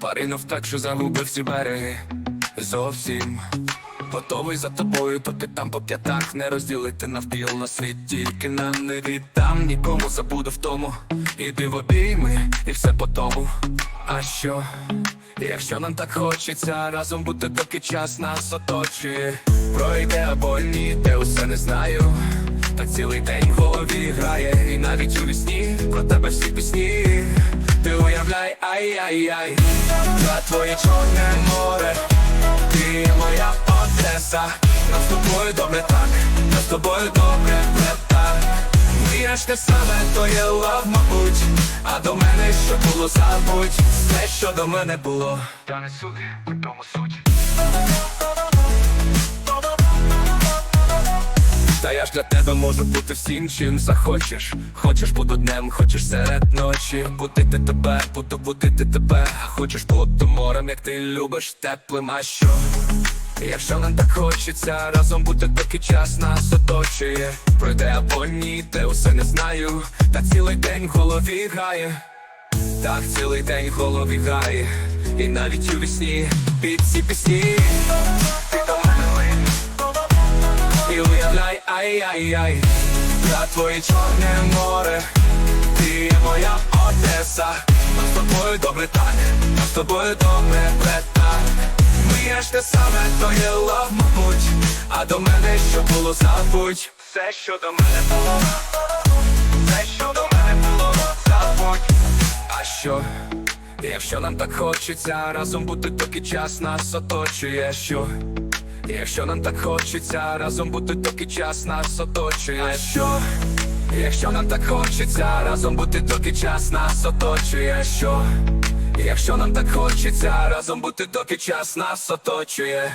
Паринув так, що загубив ці береги Зовсім. Готовий за тобою, то ти там по п'ятах Не розділити навпіл на світ. Тільки нам не віддам Нікому забуду в тому. Іди в обійми, і все по тому. А що? Якщо нам так хочеться разом бути, доки час нас оточує. Пройде або ні, те усе не знаю. Так цілий день в голові грає І навіть у вісні про тебе всі пісні уявляй, ай, ай, ай, За твоє чорне море. Ти моя Одеса. Нам з тобою добре так. Нам з тобою добре не так. Віриш те саме, то є лав, мабуть. А до мене що було, забудь. Все, що до мене було. Та не суди, в тому суть Та для тебе можу бути всім, чим захочеш. Хочеш буду днем, хочеш серед ночі. Будити тебе, буду будити тебе. Хочеш бути морем, як ти любиш теплим, а що? Якщо нам так хочеться разом бути, доки час нас оточує. Пройде або ні, те усе не знаю. Та цілий день в голові грає. Так цілий день в голові грає. І навіть у вісні під ці пісні ай-яй-яй За твоє чорне море. Ти є моя Одеса. Нам з тобою добре так Нам з тобою добре так. Ми ж те саме, то є лав, мабуть. А до мене що було, забудь. Все, що до мене було Все, що до мене було, забудь. А що? Якщо нам так хочеться разом бути, доки час нас оточує, що? Якщо нам так хочеться разом бути, доки час нас оточує, а що? Якщо нам так хочеться разом бути, доки час нас оточує, що? Якщо нам так хочеться разом бути, доки час нас оточує.